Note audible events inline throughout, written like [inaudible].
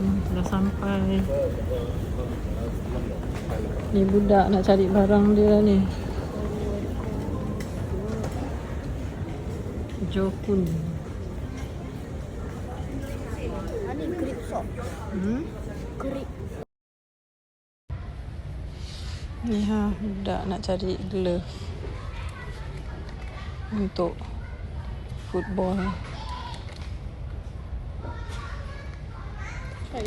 Dah sampai. Ni budak nak cari barang dia ni. Jokun. Ani grip sok. Hmm? Grip. Ni ha, budak nak cari glove. Untuk football. Pakai.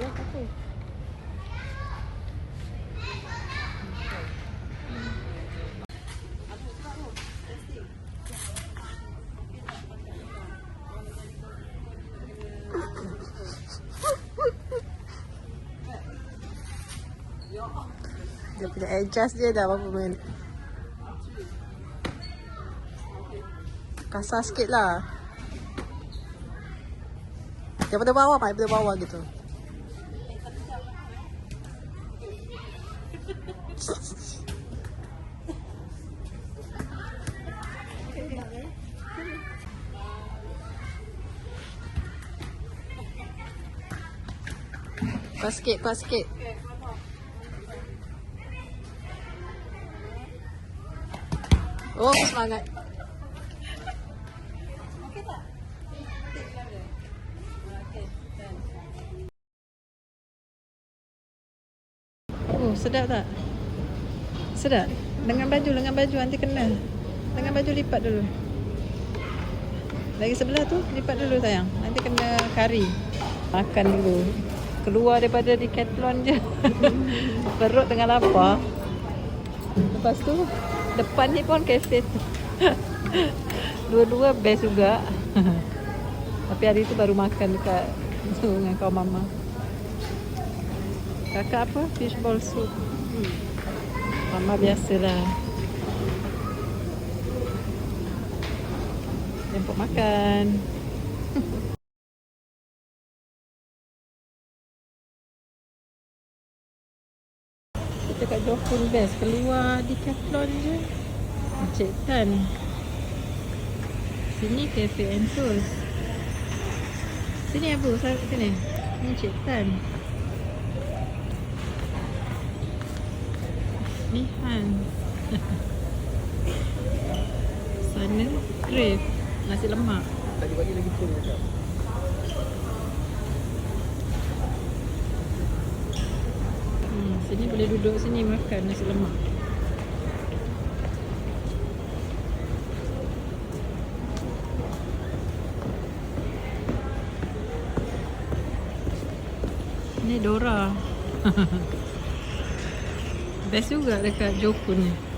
Dia punya adjust dia dah berapa minit. Kasar sikit lah. Daripada bawah. Daripada bawah gitu. Kuat sikit. Oh, semangat. Sedap tak? Sedap? Dengan baju, dengan baju nanti kena. Dengan baju lipat dulu. Lagi sebelah tu, lipat dulu sayang. Nanti kena kari. Makan dulu. Keluar daripada Decathlon je. [laughs] Perut tengah lapar. Lepas tu, depan ni pun kafe tu. [laughs] Dua-dua best juga. [laughs] Tapi hari tu baru makan dekat dengan kau mama. Kakak apa? Fishball soup. Hmm. Mama biasalah. Jemput makan. Kita kat Jokun Best. Keluar di Decathlon je. Encik Tan. Sini Cafe and Toast. Sini saya sini. Ni Encik Tan. Ni. Sana Crave. Nasi lemak. Tadi pagi lagi pun macam Hmm, sini boleh duduk sini makan nasi lemak. Ni Dora. [laughs] Best juga dekat Jokun ni.